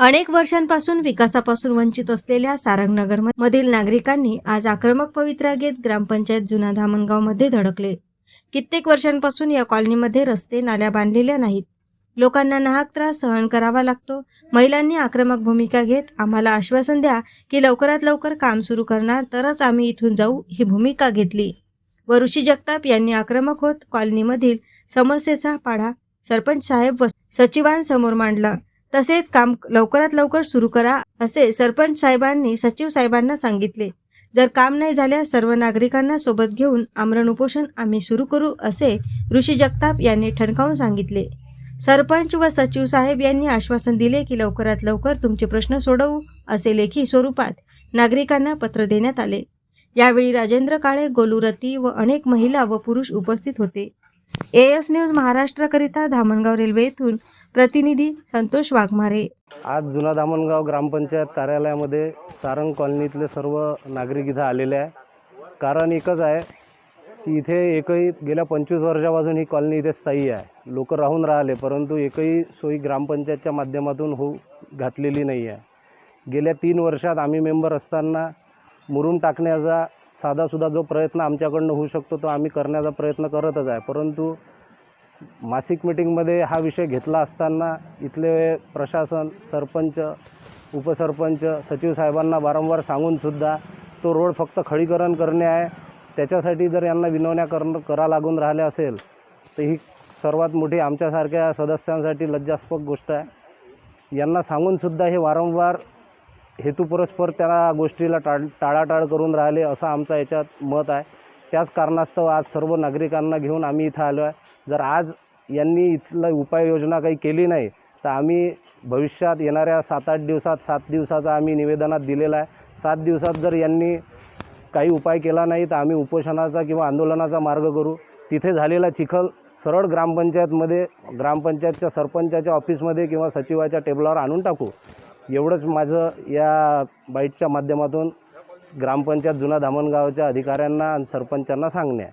अनेक वर्षांपासून विकासापासून वंचित असलेल्या सारंगनगर मधील नागरिकांनी आज आक्रमक पवित्रा घेत ग्रामपंचायत जुना धामणगावमध्ये धडकले. कित्येक वर्षांपासून या कॉलनीमध्ये रस्ते नाल्या बांधलेल्या नाहीत. लोकांना नाहक त्रास सहन करावा लागतो. महिलांनी आक्रमक भूमिका घेत आम्हाला आश्वासन द्या की लवकरात लवकर काम सुरू करणार तरच आम्ही इथून जाऊ ही भूमिका घेतली. व ऋषी जगताप यांनी आक्रमक होत कॉलनीमधील समस्येचा पाढा सरपंच साहेब व सचिवांसमोर मांडला. तसेच काम लवकरात लवकर सुरू करा असे सरपंच साहेबांनी सचिव साहेबांना सांगितले. जर काम नाही झाल्यास सर्व नागरिकांना सोबत घेऊन आमरण उपोषण आम्ही सुरू करू असे ऋषी जगताप यांनी ठणकावून सांगितले. सरपंच व सचिव साहेब यांनी आश्वासन दिले की लवकरात लवकर तुमचे प्रश्न सोडवू असे लेखी स्वरूपात नागरिकांना पत्र देण्यात आले. यावेळी राजेंद्र काळे गोलुरती व अनेक महिला व पुरुष उपस्थित होते. एएस न्यूज महाराष्ट्राकरिता धामणगाव रेल्वे येथून प्रतिनिधी संतोष वाघमारे. आज जुना दामणगाव ग्रामपंचायत कार्यालयामध्ये सारंग कॉलनीतले सर्व नागरिक इथं आलेले आहे. कारण एकच आहे की इथे एकही गेल्या पंचवीस वर्षापासून ही कॉलनी इथे स्थायी आहे. लोक राहून राहिले परंतु एकही सोयी ग्रामपंचायतच्या माध्यमातून होऊ घातलेली नाही आहे. गेल्या तीन वर्षात आम्ही मेंबर असताना मुरुम टाकण्याचा साधासुद्धा जो प्रयत्न आमच्याकडनं होऊ शकतो तो आम्ही करण्याचा प्रयत्न करतच आहे. परंतु मासिक मिटिंगमध्ये हा विषय घेतला असताना इथले प्रशासन सरपंच उपसरपंच सचिव साहेबांना वारंवार सांगूनसुद्धा तो रोड फक्त खडीकरण करणे आहे. त्याच्यासाठी जर यांना विनवण्या कर करा लागून राहिल्या असेल तर ही सर्वात मोठी आमच्यासारख्या सदस्यांसाठी लज्जास्पद गोष्ट आहे. यांना सांगूनसुद्धा हे वारंवार हेतुपुरस्पर त्या गोष्टीला टाळ टाळाटाळ करून राहिले असं आमचा याच्यात मत आहे. त्याच कारणास्तव आज सर्व नागरिकांना घेऊन आम्ही इथं आलो आहे. जर आज यांनी इथलं उपाययोजना काही केली नाही तर आम्ही भविष्यात येणाऱ्या सात आठ दिवसात सात दिवसाचा आम्ही निवेदनात दिलेला आहे. सात दिवसात जर यांनी काही उपाय केला नाही तर आम्ही उपोषणाचा किंवा आंदोलनाचा मार्ग करू. तिथे झालेला चिखल सरळ ग्रामपंचायतमध्ये ग्रामपंचायतच्या सरपंचाच्या ऑफिसमध्ये किंवा सचिवाच्या टेबलावर आणून टाकू. एवढंच माझं या बाईटच्या माध्यमातून ग्रामपंचायत जुना धामणगावच्या अधिकाऱ्यांना आणि सरपंचांना सांगणे आहे.